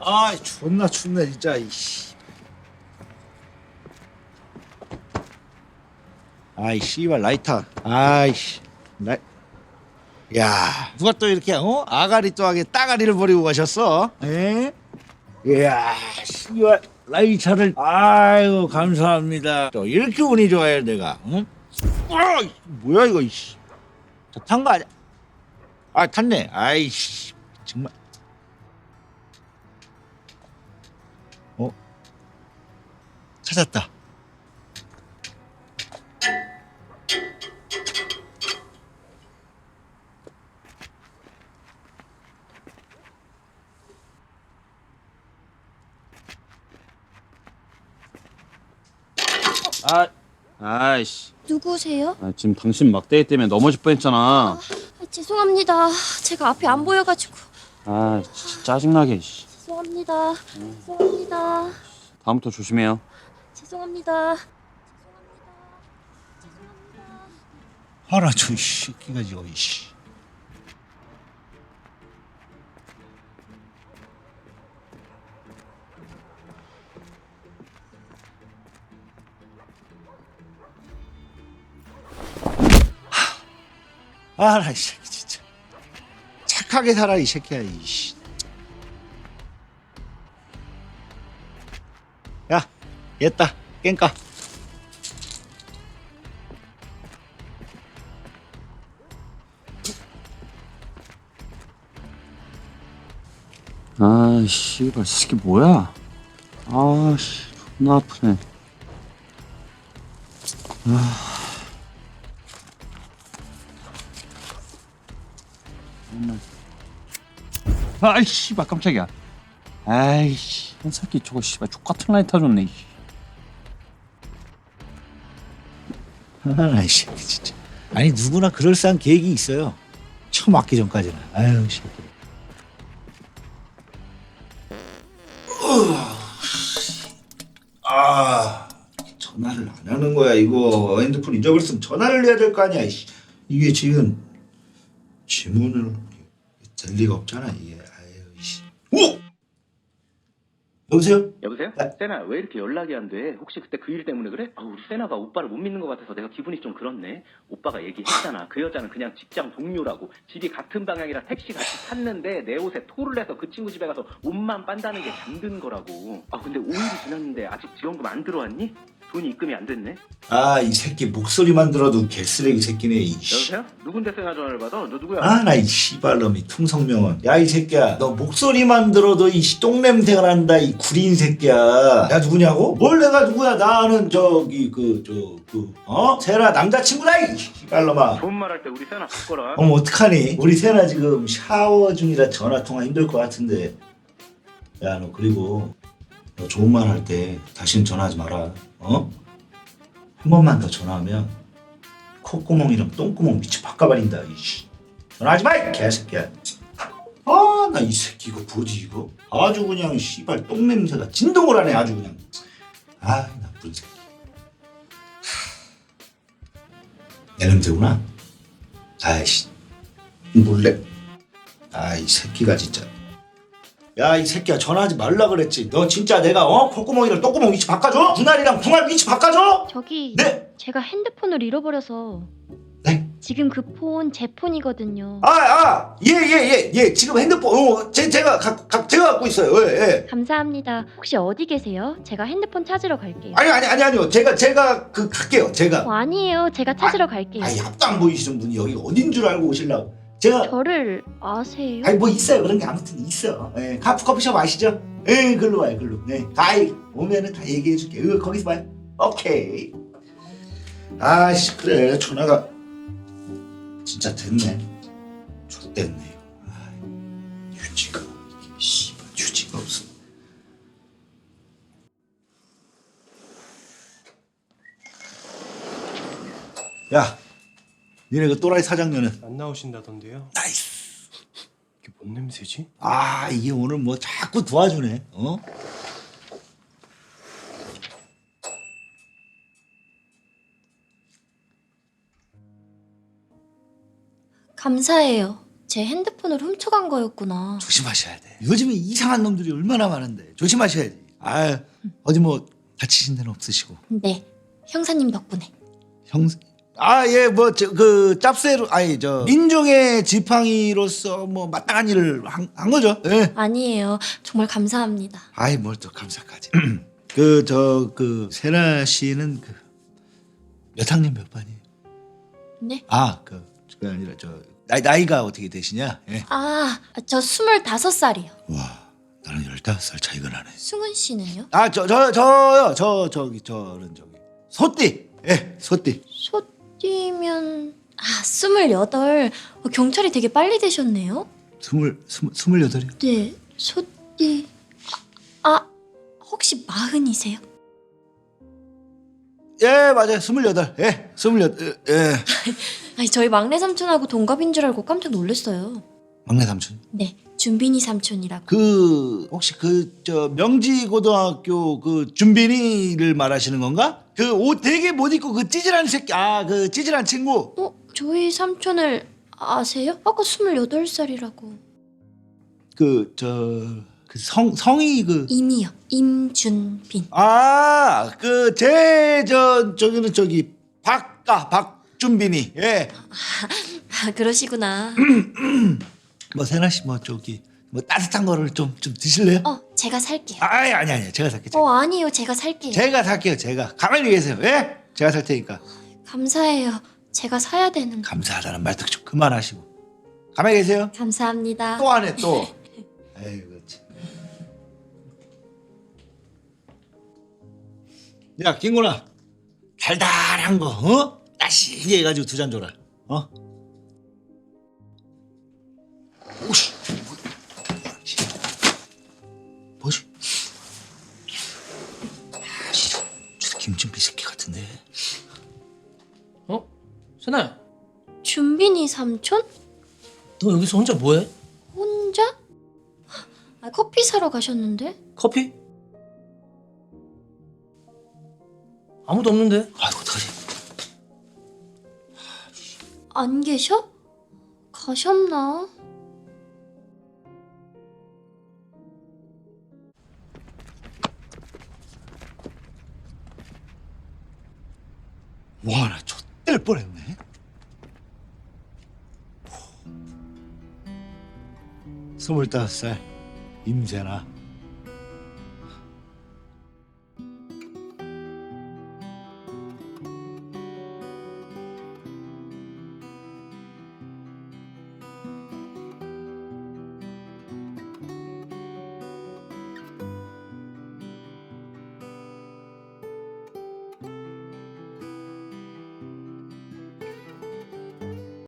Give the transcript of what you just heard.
아 존나 춥네 진짜 이씨. 아이 씨발 라이터. 아이씨. 라이 야. 누가 또 이렇게 어? 아가리 또 하게 따가리를 버리고 가셨어? 에? 이야 씨발 라이터를. 아이고 감사합니다. 또 이렇게 운이 좋아요 내가 응? 아 뭐야 이거 이씨. 탄거 아니야? 아 탔네. 아이씨. 정말 찾았다. 아, 아이씨. 누구세요? 아, 지금 당신 막대기 때문에 넘어질 뻔했잖아. 아, 죄송합니다. 제가 앞에 안 보여가지고 아, 진짜 짜증나게. 씨. 죄송합니다. 죄송합니다. 다음부터 조심해요. 죄송합니다. 하나 저 새끼가 지금 이씨. 아나 이 새끼 진짜 착하게 살아 이 새끼야 이씨. 야, 얘다 깽까. 아, 씨발, 이게 뭐야? 아, 씨, 존나 아프네. 아, 아이, 씨발, 깜짝이야. 아이씨, 한 새끼 저거 씨발 족같은 라이터 줬네. 아이 새끼 진짜. 아니 누구나 그럴싸한 계획이 있어요. 처음 맞기 전까지는. 아유 새끼. 아 전화를 안 하는 거야 이거 핸드폰 잊어버렸으면 전화를 해야 될 거 아니야. 이게 지금 지문을 될 리가 없잖아 이게 여보세요? 여보세요? 네. 세나 왜 이렇게 연락이 안 돼? 혹시 그때 그 일 때문에 그래? 아 우리 세나가 오빠를 못 믿는 것 같아서 내가 기분이 좀 그렇네. 오빠가 얘기했잖아. 그 여자는 그냥 직장 동료라고. 집이 같은 방향이라 택시 같이 탔는데 내 옷에 토를 해서 그 친구 집에 가서 옷만 빤다는 게 잠든 거라고. 아 근데 5일이 지났는데 아직 지원금 안 들어왔니? 돈이 입금이 안 됐네. 아 이 새끼 목소리만 들어도 개쓰레기 새끼네 이씨. 여보세요? 누군데 세나 전화를 받아? 너 누구야? 아나 이 씨발놈이 퉁성명은 야 이 새끼야 너 목소리만 들어도 이 씨 똥냄새가 난다 이 구린 새끼야 야 누구냐고? 뭘 내가 누구야 나는 저기 그 저 그 어? 세라 남자친구다 이 씨발놈아 좋은 말 할 때 우리 세나 바꿔라. 어머 어떡하니 우리 세나 지금 샤워 중이라 전화 통화 힘들 것 같은데 야 너 그리고 너 좋은 말 할 때 다시는 전화하지 마라. 어? 한 번만 더 전화하면 콧구멍이랑 똥구멍 밑이 바꿔버린다 이씨. 전화하지 마 이 개새끼야. 아 나 이 새끼 이거 뭐지 이거? 아주 그냥 씨발 똥냄새가 진동을 하네 아주 그냥. 아 나쁜 새끼. 하, 내 냄새구나. 아이씨. 몰래 아 이 새끼가 진짜 야 이 새끼야 전화하지 말라 그랬지 너 진짜 내가 어 콧구멍이랑 똥구멍 위치 바꿔줘 분할이랑 붕할 위치 바꿔줘 저기 네 제가 핸드폰을 잃어버려서 네? 지금 그 폰 제 폰이거든요. 아, 아, 예, 예, 예, 예. 지금 핸드폰, 어, 제, 제가, 가, 가, 제가 갖고 있어요. 예, 예. 감사합니다. 혹시 어디 계세요? 제가 핸드폰 찾으러 갈게요. 아니, 아니, 아니, 아니요. 제가, 제가, 그, 갈게요. 제가. 어, 아니에요. 제가 찾으러 갈게요. 아니, 앞도 안 보이시는 분이 여기 어딘 줄 알고 오실라고. 제가, 저를 아세요? 아니, 뭐 있어요. 그런 게 아무튼 있어. 예, 카프 커피숍 아시죠? 예, 글로 와요, 글로. 네. 가이, 오면은 다 얘기해 줄게. 요 거기서 봐요. 오케이. 아씨, 그래. 전화가 진짜 됐네. 좋됐네. 씨발, 없어. 야, 니네 그 또라이 사장녀는 안 나오신다던데요? 나이스. 이게 뭔 냄새지? 아, 이게 오늘 뭐 자꾸 도와주네. 어? 감사해요. 제 핸드폰을 훔쳐간 거였구나. 조심하셔야 돼. 요즘에 이상한 놈들이 얼마나 많은데 조심하셔야지. 아 어디 뭐 다치신 데는 없으시고 네, 형사님 덕분에. 형. 아 예 뭐그 짭새로 아니 저 민중의 지팡이로서 뭐 마땅한 일을 한, 한 거죠. 예. 아니에요. 정말 감사합니다. 아이 뭘 또 감사까지. 그 저 그 세라 씨는 그 몇 학년 몇 반이에요? 네? 아 그 그게 아니라 저 나이 나이가 어떻게 되시냐? 예. 아, 저 스물다섯 살이요. 와 나랑 열다섯 살 차이가 나네. 승훈 씨는요? 아 저 저 저요 저 저기 저는 저기 소띠 예 소띠 소 띠면 아 스물여덟. 어, 경찰이 되게 빨리 되셨네요. 스물 스물 스물여덟이요. 네, 소띠. 아, 아 혹시 마흔이세요? 예 맞아요 스물여덟 예 스물여덟 예 아니 저희 막내 삼촌하고 동갑인 줄 알고 깜짝 놀랐어요. 막내 삼촌 네, 준빈이 삼촌이라고. 그 혹시 그 저 명지 고등학교 그 준빈이를 말하시는 건가? 그 옷 되게 못 입고 그 찌질한 새끼 아 그 찌질한 친구 어, 저희 삼촌을 아세요? 아까 스물여덟 살이라고. 그 저 그 성 성이 그 임이요, 임준빈. 아, 그, 제, 저, 저기는 저기, 박가, 박준빈이, 예. 아 그러시구나. 뭐, 세나 씨, 뭐, 저기, 뭐, 따뜻한 거를 좀, 좀 드실래요? 어, 제가 살게요. 아니, 아니, 아니, 제가 살게요. 어, 아니요, 제가 살게요. 제가 살게요, 제가. 가만히 계세요, 예? 제가 살 테니까. 감사해요. 제가 사야 되는데. 감사하다는 말도 좀 그만하시고. 가만히 계세요. 감사합니다. 또 하네, 또. 아이고, 참. 야, 김구나. 달달한 거, 어? 따시게 해가지고 두 잔 줘라, 어? 오씨. 어? 세나야, 준빈이 삼촌? 너 여기서 혼자 뭐해? 혼자? 아, 커피 사러 가셨는데? 커피? 아무도 없는데? 아이고, 어떡하지? 안 계셔? 가셨나? 스물다섯 살 임세나